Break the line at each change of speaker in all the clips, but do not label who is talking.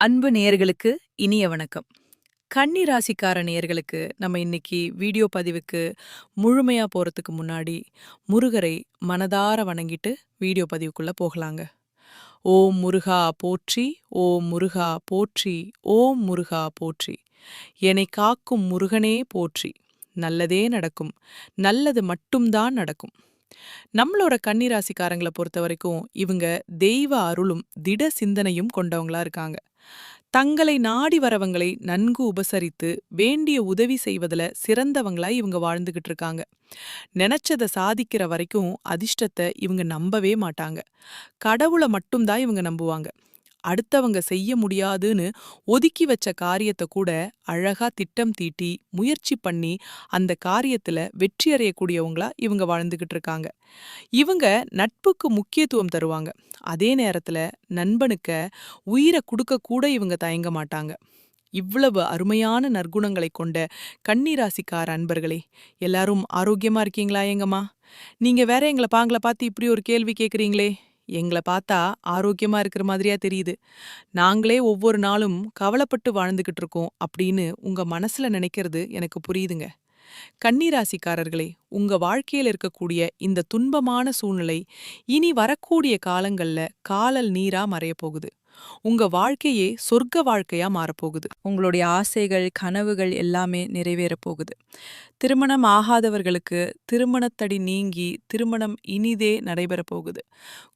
அன்பு நேயர்களுக்கு இனிய வணக்கம். கன்னி ராசிக்கார நேயர்களுக்கு நம்ம இன்னைக்கு வீடியோ பதிவுக்கு முழுமையா போறதுக்கு முன்னாடி முருகரை மனதார வணங்கிட்டு வீடியோ பதிவுக்குள்ள போகலாங்க. ஓம் முருகா போற்றி ஓம் முருகா போற்றி ஓம் முருகா போற்றி. என்னை காக்கும் முருகனே போற்றி. நல்லதே நடக்கும். நல்லது மட்டும்தான் நடக்கும். நம்மளோட கன்னிராசிக்காரங்களை பொறுத்த வரைக்கும் இவங்க தெய்வ அருளும் திட சிந்தனையும் கொண்டவங்களா இருக்காங்க. தங்களை நாடி வரவங்களை நன்கு உபசரித்து வேண்டிய உதவி செய்வதுல சிறந்தவங்களா இவங்க வாழ்ந்துகிட்டு இருக்காங்க. நினைச்சதை சாதிக்கிற வரைக்கும் அதிர்ஷ்டத்தை இவங்க நம்பவே மாட்டாங்க. கடவுளை மட்டும்தான் இவங்க நம்புவாங்க. அடுத்தவங்க செய்ய முடியாதுன்னு ஒதுக்கி வச்ச காரியத்தை கூட அழகா திட்டம் தீட்டி முயற்சி பண்ணி அந்த காரியத்துல வெற்றி அடையக்கூடியவங்களா இவங்க வாழ்ந்துகிட்டு இருக்காங்க. இவங்க நட்புக்கு முக்கியத்துவம் தருவாங்க. அதே நேரத்துல நண்பனுக்க உயிரை கொடுக்க கூட இவங்க தயங்க மாட்டாங்க. இவ்வளவு அருமையான நற்குணங்களை கொண்ட கன்னிராசிக்கார அன்பர்களே எல்லாரும் ஆரோக்கியமா இருக்கீங்களா எங்கம்மா? நீங்க வேற எங்களை பாங்களை பார்த்து இப்படி ஒரு கேள்வி கேட்குறீங்களே எங்கள பார்த்தா ஆரோக்கியமா இருக்கிற மாதிரியா தெரியுது. நாங்களே ஒவ்வொரு நாளும் கவலைப்பட்டு வாழ்ந்துகிட்டு இருக்கோம் அப்படின்னு உங்க மனசுல நினைக்கிறது எனக்கு புரியுதுங்க. கன்னிராசிக்காரர்களே உங்க வாழ்க்கையில் இருக்கக்கூடிய இந்த துன்பமான சூழ்நிலை இனி வரக்கூடிய காலங்கள்ல காலல் நீரா மறைய போகுது. உங்க வாழ்க்கையே சொர்க்க வாழ்க்கையா மாறப்போகுது. உங்களுடைய ஆசைகள் கனவுகள் எல்லாமே நிறைவேற போகுது திருமணம் ஆகாதவர்களுக்கு திருமணத்தடி நீங்கி திருமணம் இனிதே நடைபெற போகுது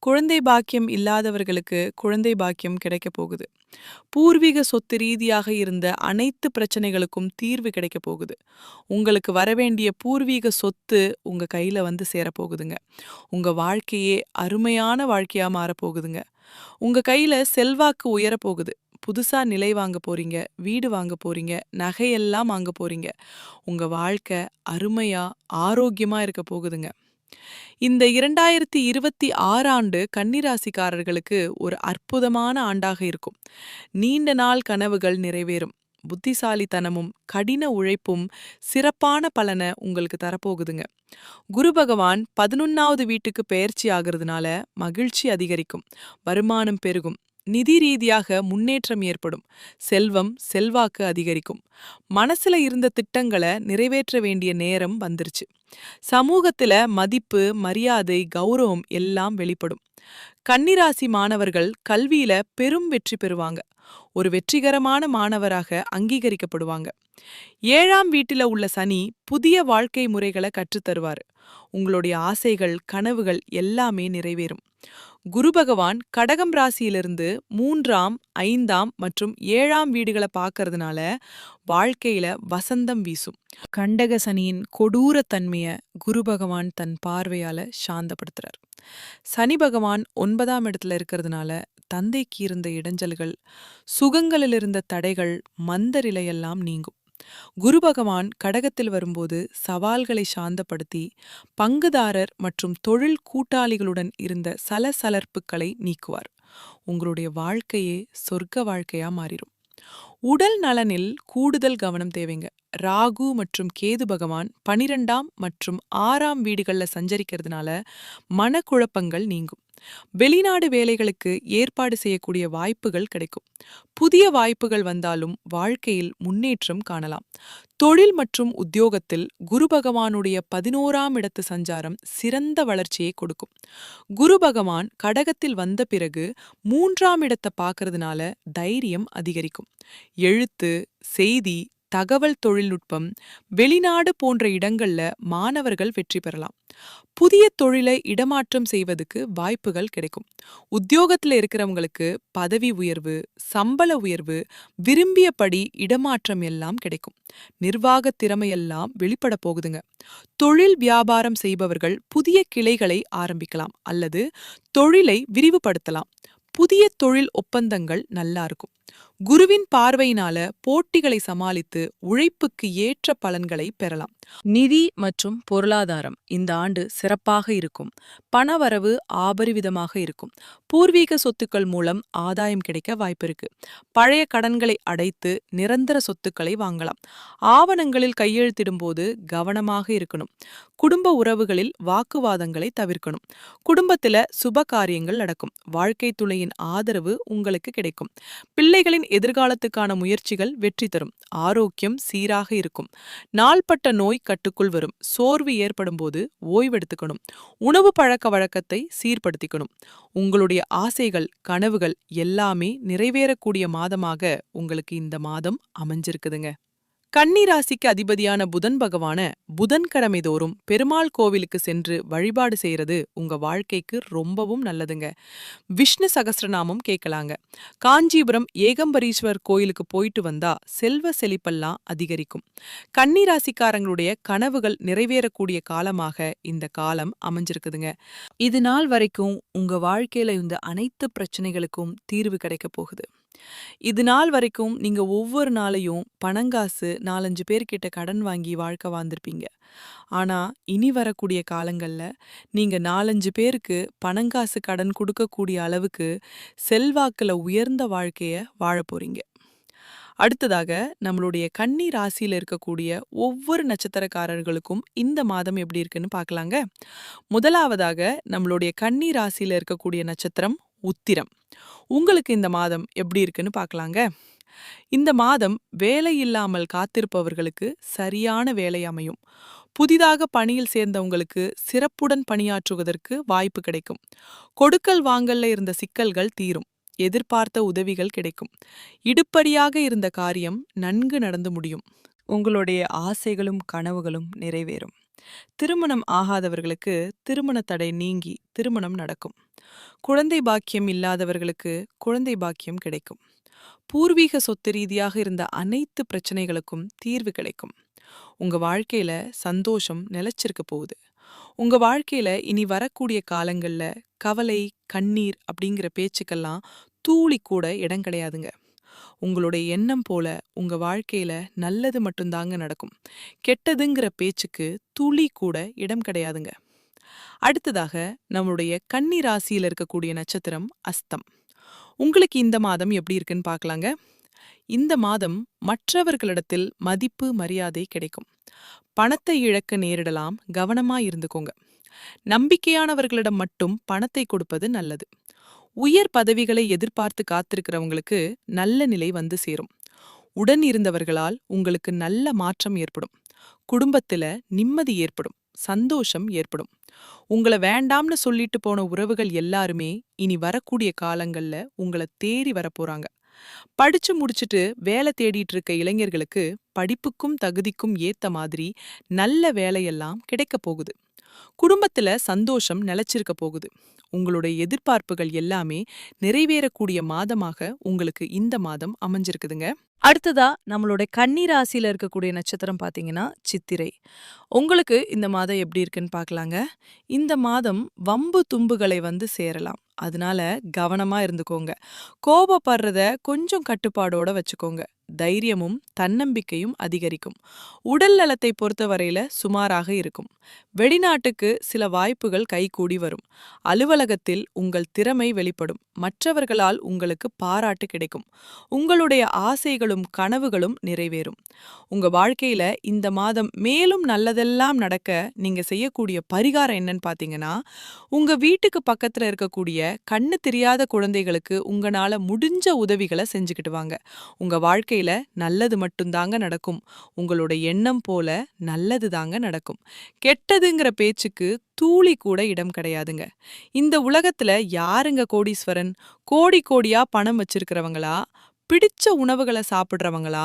குழந்தை பாக்கியம் இல்லாதவர்களுக்கு குழந்தை பாக்கியம் கிடைக்க போகுது. பூர்வீக சொத்து ரீதியாக இருந்த அனைத்து பிரச்சனைகளுக்கும் தீர்வு கிடைக்க போகுது. உங்களுக்கு வரவேண்டிய பூர்வீக சொத்து உங்க கையில வந்து சேரப்போகுதுங்க. உங்க வாழ்க்கையே அருமையான வாழ்க்கையா மாறப்போகுதுங்க. உங்க கையில செல்வாக்கு உயரப் போகுது. புதுசா நிலை வாங்க போறீங்க வீடு வாங்க போறீங்க நகையெல்லாம் வாங்க போறீங்க. உங்க வாழ்க்கை அருமையா ஆரோக்கியமா இருக்க போகுதுங்க. இந்த இரண்டாயிரத்தி இருபத்தி ஆறாண்டு கன்னிராசிக்காரர்களுக்கு ஒரு அற்புதமான ஆண்டாக இருக்கும். நீண்ட நாள் கனவுகள் நிறைவேறும். புத்திசாலித்தனமும் கடின உழைப்பும் சிறப்பான பலனை உங்களுக்கு தரப்போகுதுங்க. குரு பகவான் பதினொன்னாவது வீட்டுக்கு பெயர்ச்சி ஆகிறதுனால மகிழ்ச்சி அதிகரிக்கும் வருமானம் பெருகும் நிதி ரீதியாக முன்னேற்றம் ஏற்படும் செல்வம் செல்வாக்கு அதிகரிக்கும். மனசுல இருந்த திட்டங்களை நிறைவேற்ற வேண்டிய நேரம் வந்துருச்சு. சமூகத்துல மதிப்பு மரியாதை கௌரவம் எல்லாம் வெளிப்படும். கன்னிராசி மாணவர்கள் கல்வியில பெரும் வெற்றி பெறுவாங்க. ஒரு வெற்றிகரமான மாணவராக அங்கீகரிக்கப்படுவாங்க. ஏழாம் வீட்டில் உள்ள சனி புதிய வாழ்க்கை முறைகளை கற்றுத்தருவார். உங்களுடைய ஆசைகள் கனவுகள் எல்லாமே நிறைவேறும். குரு பகவான் கடகம் ராசியிலிருந்து மூன்றாம் ஐந்தாம் மற்றும் ஏழாம் வீடுகளை பார்க்கறதுனால வாழ்க்கையில வசந்தம் வீசும். கண்டக சனியின் கொடூர தன்மைய குரு பகவான் தன் பார்வையால சாந்தப்படுத்துறார். சனி பகவான் ஒன்பதாம் இடத்துல இருக்கிறதுனால தந்தைக்கு இருந்த இடைஞ்சல்கள் சுகங்களில் இருந்த தடைகள் மந்தரிலையெல்லாம் நீங்கும். குரு பகவான் கடகத்தில் வரும்போது சவால்களை சாந்தப்படுத்தி பங்குதாரர் மற்றும் தொழில் கூட்டாளிகளுடன் இருந்த சலசலர்ப்புகளை நீக்குவார். உங்களுடைய வாழ்க்கையே சொர்க்க வாழ்க்கையா மாறிடும் உடல் நலனில் கூடுதல் கவனம் தேவைங்க. ராகு மற்றும் கேது பகவான் பனிரெண்டாம் மற்றும் ஆறாம் வீடுகள்ல சஞ்சரிக்கிறதுனால மனக்குழப்பங்கள் நீங்கும். வெளிநாடு வேலைகளுக்கு ஏற்பாடு செய்யக்கூடிய வாய்ப்புகள் கிடைக்கும். புதிய வாய்ப்புகள் வந்தாலும் வாழ்க்கையில் முன்னேற்றம் காணலாம். தொழில் மற்றும் உத்தியோகத்தில் குரு பகவானுடைய பதினோராம் இடத்து சஞ்சாரம் சிறந்த வளர்ச்சியை கொடுக்கும். குரு பகவான் கடகத்தில் வந்த பிறகு மூன்றாம் இடத்தை பார்க்கறதுனால தைரியம் அதிகரிக்கும். எழுத்து செய்தி தகவல் தொழில்நுட்பம் வெளிநாடு போன்ற இடங்கள்ல மாணவர்கள் வெற்றி பெறலாம். புதிய தொழிலை இடமாற்றம் செய்வதுக்கு வாய்ப்புகள் கிடைக்கும். உத்தியோகத்துல இருக்கிறவங்களுக்கு பதவி உயர்வு சம்பள உயர்வு விரும்பியபடி இடமாற்றம் எல்லாம் கிடைக்கும். நிர்வாக திறமையெல்லாம் வெளிப்பட போகுதுங்க. தொழில் வியாபாரம் செய்பவர்கள் புதிய கிளைகளை ஆரம்பிக்கலாம் அல்லது தொழிலை விரிவுபடுத்தலாம். புதிய தொழில் ஒப்பந்தங்கள் நல்லா இருக்கும். குருவின் பார்வையினால போட்டிகளை சமாளித்து உழைப்புக்கு ஏற்ற பலன்களை பெறலாம். நிதி மற்றும் பொருளாதாரம் இந்த ஆண்டு சிறப்பாக இருக்கும். பணவரவு ஆபரிவிதமாக இருக்கும். பூர்வீக சொத்துக்கள் மூலம் ஆதாயம் கிடைக்க வாய்ப்பிருக்கு பழைய கடன்களை அடைத்து நிரந்தர சொத்துக்களை வாங்கலாம். ஆவணங்களில் கையெழுத்திடும் போது கவனமாக இருக்கணும். குடும்ப உறவுகளில் வாக்குவாதங்களை தவிர்க்கணும். குடும்பத்துல சுப காரியங்கள் நடக்கும். வாழ்க்கை துணையின் ஆதரவு உங்களுக்கு கிடைக்கும். பிள்ளைகளின் எதிர்காலத்துக்கான முயற்சிகள் வெற்றி தரும். ஆரோக்கியம் சீராக இருக்கும். நாள்பட்ட நோய் கட்டுக்குள் வரும். சோர்வு ஏற்படும் போது ஓய்வெடுத்துக்கணும். உணவு பழக்க வழக்கத்தை சீர்படுத்திக்கணும். உங்களுடைய ஆசைகள் கனவுகள் எல்லாமே நிறைவேறக்கூடிய மாதமாக உங்களுக்கு இந்த மாதம் அமைஞ்சிருக்குதுங்க. கன்னிராசிக்கு அதிபதியான புதன் பகவான புதன்கிழமை தோறும் பெருமாள் கோவிலுக்கு சென்று வழிபாடு செய்யறது உங்க வாழ்க்கைக்கு ரொம்பவும் நல்லதுங்க. விஷ்ணு சகசிரநாமம் கேட்கலாங்க காஞ்சிபுரம் ஏகம்பரீஸ்வர் கோயிலுக்கு போயிட்டு வந்தா செல்வ செழிப்பெல்லாம் அதிகரிக்கும். கன்னிராசிக்காரங்களுடைய கனவுகள் நிறைவேறக்கூடிய காலமாக இந்த காலம் அமைஞ்சிருக்குதுங்க. இது நாள் வரைக்கும் உங்க வாழ்க்கையில இந்த அனைத்து பிரச்சனைகளுக்கும் தீர்வு கிடைக்க போகுது. இது நாள் வரைக்கும் நீங்க ஒவ்வொரு நாளையும் பணங்காசு நாலஞ்சு பேர்கிட்ட கடன் வாங்கி வாழ்க்கை வாழ்ந்திருப்பீங்க. ஆனா இனி வரக்கூடிய காலங்கள்ல நீங்க நாலஞ்சு பேருக்கு பணங்காசு கடன் கொடுக்கக்கூடிய அளவுக்கு செல்வாக்குல உயர்ந்த வாழ்க்கைய வாழ போறீங்க. அடுத்ததாக நம்மளுடைய கன்னி ராசியில இருக்கக்கூடிய ஒவ்வொரு நட்சத்திரக்காரர்களுக்கும் இந்த மாதம் எப்படி இருக்குன்னு பார்க்கலாங்க. முதலாவதாக நம்மளுடைய கன்னி ராசியில் இருக்கக்கூடிய நட்சத்திரம் உத்திரம். உங்களுக்கு இந்த மாதம் எப்படி இருக்குன்னு பார்க்கலாங்க. இந்த மாதம் வேலை இல்லாமல் காத்திருப்பவர்களுக்கு சரியான வேலை அமையும். புதிதாக பணியில் சேர்ந்தவங்களுக்கு சிறப்புடன் பணியாற்றுவதற்கு வாய்ப்பு கிடைக்கும். கொடுக்கல் வாங்கல்ல இருந்த சிக்கல்கள் தீரும். எதிர்பார்த்த உதவிகள் கிடைக்கும். இடுப்படியாக இருந்த காரியம் நன்கு நடந்து முடியும். உங்களுடைய ஆசைகளும் கனவுகளும் நிறைவேறும். திருமணம் ஆகாதவர்களுக்கு திருமண தடை நீங்கி திருமணம் நடக்கும். குழந்தை பாக்கியம் இல்லாதவர்களுக்கு குழந்தை பாக்கியம் கிடைக்கும். பூர்வீக சொத்து ரீதியாக இருந்த அனைத்து பிரச்சனைகளுக்கும் தீர்வு கிடைக்கும். உங்க வாழ்க்கையில சந்தோஷம் நிலைச்சிருக்க போகுது. உங்க வாழ்க்கையில இனி வரக்கூடிய காலங்கள்ல கவலை கண்ணீர் அப்படிங்கிற பேச்சுக்கெல்லாம் தூளி கூட இடம் கிடையாதுங்க. உங்களுடைய எண்ணம் போல உங்க வாழ்க்கையில நல்லது மட்டும்தாங்க நடக்கும். கெட்டதுங்கிற பேச்சுக்கு துளி கூட இடம் கிடையாதுங்க. அடுத்ததாக நம்மளுடைய கன்னி ராசியில் இருக்கக்கூடிய நட்சத்திரம் அஸ்தம். உங்களுக்கு இந்த மாதம் எப்படி இருக்குன்னு பார்க்கலாங்க இந்த மாதம் மற்றவர்களிடத்தில் மதிப்பு மரியாதை கிடைக்கும். பணத்தை இழக்க நேரிடலாம் கவனமா இருந்துக்கோங்க. நம்பிக்கையானவர்களிடம் மட்டும் பணத்தை கொடுப்பது நல்லது. உயர் பதவிகளை எதிர்பார்த்து காத்திருக்கிறவங்களுக்கு நல்ல நிலை வந்து சேரும். உடன் இருந்தவர்களால் உங்களுக்கு நல்ல மாற்றம் ஏற்படும். குடும்பத்துல நிம்மதி ஏற்படும். சந்தோஷம் ஏற்படும். உங்கள வேண்டாம்னு சொல்லிட்டு போன உறவுகள் எல்லாருமே இனி வரக்கூடிய காலங்கள்ல உங்கள தேடி வரப்போறாங்க. படிச்சு முடிச்சுட்டு வேலை தேடிட்டு இருக்க இளைஞர்களுக்கு படிப்புக்கும் தகுதிக்கும் ஏத்த மாதிரி நல்ல வேலையெல்லாம் கிடைக்க போகுது. குடும்பத்துல சந்தோஷம் நிலைச்சிருக்க போகுது. உங்களுடைய எதிர்பார்ப்புகள் எல்லாமே நிறைவேறக்கூடிய மாதமாக உங்களுக்கு இந்த மாதம் அமைஞ்சிருக்குதுங்க. அடுத்ததா நம்மளோட கன்னி ராசியில இருக்கக்கூடிய நட்சத்திரம் பாத்தீங்கன்னா சித்திரை. உங்களுக்கு இந்த மாதம் எப்படி இருக்குன்னு பார்க்கலாங்க இந்த மாதம் வம்பு தும்புகளை வந்து சேரலாம். அதனால கவனமா இருந்துக்கோங்க. கோபப்படுறத கொஞ்சம் கட்டுப்பாடோட வச்சுக்கோங்க. தைரியமும் தன்னம்பிக்கையும் அதிகரிக்கும். உடல் நலத்தை பொறுத்தவரையில சுமாராக இருக்கும். வெளிநாட்டுக்கு சில வாய்ப்புகள் கைகூடி வரும். அலுவலகத்தில் உங்கள் திறமை வெளிப்படும். மற்றவர்களால் உங்களுக்கு பாராட்டு கிடைக்கும். உங்களுடைய ஆசைகள் எண்ணங்களும் கனவுகளும் நிறைவேறும். உங்க வாழ்க்கையில இந்த மாதம் மேலும் நல்லதெல்லாம் நடக்க நீங்க செய்யக்கூடிய பரிகாரம் என்னன்னு பாத்தீங்கன்னா உங்க வீட்டுக்கு பக்கத்துல இருக்கக்கூடிய கண்ணு தெரியாத குழந்தைகளுக்கு உங்களால முடிஞ்ச உதவிகளை செஞ்சுக்கிட்டு வாங்க உங்க வாழ்க்கையில நல்லது மட்டும்தாங்க நடக்கும். உங்களோட எண்ணம் போல நல்லது தாங்க நடக்கும். கெட்டதுங்கிற பேச்சுக்கு தூளி கூட இடம் கிடையாதுங்க. இந்த உலகத்துல யாருங்க கோடீஸ்வரன்? கோடி கோடியா பணம் வச்சிருக்கிறவங்களா? பிடிச்ச உணவுகளை சாப்பிடுறவங்களா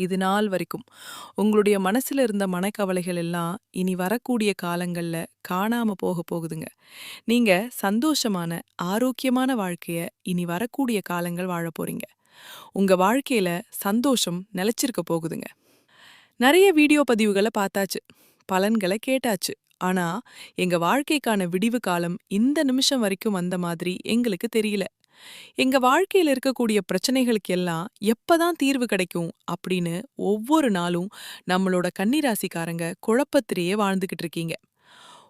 இது நாள் வரைக்கும். உங்களுடைய மனசுல இருந்த மனக்கவலைகள் எல்லாம் இனி வரக்கூடிய காலங்கள்ல காணாம போக போகுதுங்க. நீங்க சந்தோஷமான ஆரோக்கியமான வாழ்க்கைய இனி வரக்கூடிய காலங்கள் வாழ போறீங்க. உங்க வாழ்க்கையில சந்தோஷம் நிலைச்சிருக்க போகுதுங்க. நிறைய வீடியோ பதிவுகளை பார்த்தாச்சு. பலன்களை கேட்டாச்சு. ஆனா எங்க வாழ்க்கைக்கான விடிவு காலம் இந்த நிமிஷம் வரைக்கும் வந்த மாதிரி எங்களுக்கு தெரியல. எங்க வாழ்க்கையில இருக்கக்கூடிய பிரச்சனைகளுக்கு எல்லாம் எப்பதான் தீர்வு கிடைக்கும் அப்படின்னு ஒவ்வொரு நாளும் நம்மளோட கன்னிராசிக்காரங்க குழப்பத்திலேயே வாழ்ந்துகிட்டு இருக்கீங்க.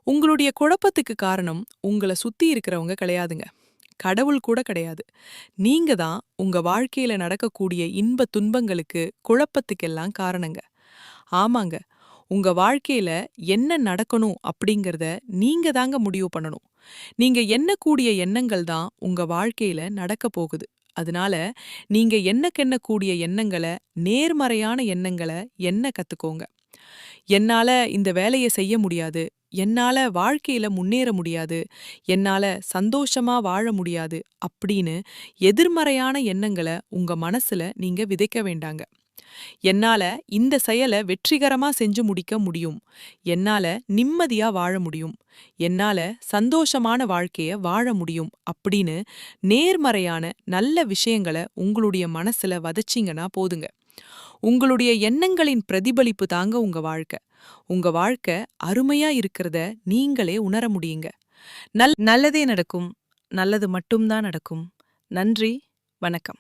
உங்களுடைய குழப்பத்துக்கு காரணம் உங்களை சுத்தி இருக்கிறவங்க கிடையாதுங்க. கடவுள் கூட கிடையாது. நீங்க தான் உங்க வாழ்க்கையில நடக்கக்கூடிய இன்ப துன்பங்களுக்கு குழப்பத்துக்கெல்லாம் காரணங்க. ஆமாங்க. உங்க வாழ்க்கையில என்ன நடக்கணும் அப்படிங்கறத நீங்க தாங்க முடிவு பண்ணணும். நீங்க எண்ணக்கூடிய எண்ணங்கள் தான் உங்க வாழ்க்கையில நடக்க போகுது. அதனால நீங்க எண்ணக்கெண்ணக்கூடிய எண்ணங்களை நேர்மறையான எண்ணங்களை எண்ண கத்துக்கோங்க. என்னால இந்த வேலையை செய்ய முடியாது என்னால வாழ்க்கையில முன்னேற முடியாது என்னால சந்தோஷமா வாழ முடியாது அப்படின்னு எதிர்மறையான எண்ணங்களை உங்க மனசுல நீங்க விதைக்க வேண்டாங்க. என்னால இந்த செயலை வெற்றிகரமா செஞ்சு முடிக்க முடியும். என்னால நிம்மதியா வாழ முடியும். என்னால சந்தோஷமான வாழ்க்கைய வாழ முடியும் அப்படின்னு நேர்மறையான நல்ல விஷயங்களை உங்களுடைய மனசுல வதச்சிங்கன்னா போதுங்க. உங்களுடைய எண்ணங்களின் பிரதிபலிப்பு தாங்க உங்க வாழ்க்கை. உங்க வாழ்க்கை அருமையா இருக்கிறத நீங்களே உணர முடியுங்க. நல் நல்லதே நடக்கும். நல்லது மட்டும்தான் நடக்கும். நன்றி. வணக்கம்.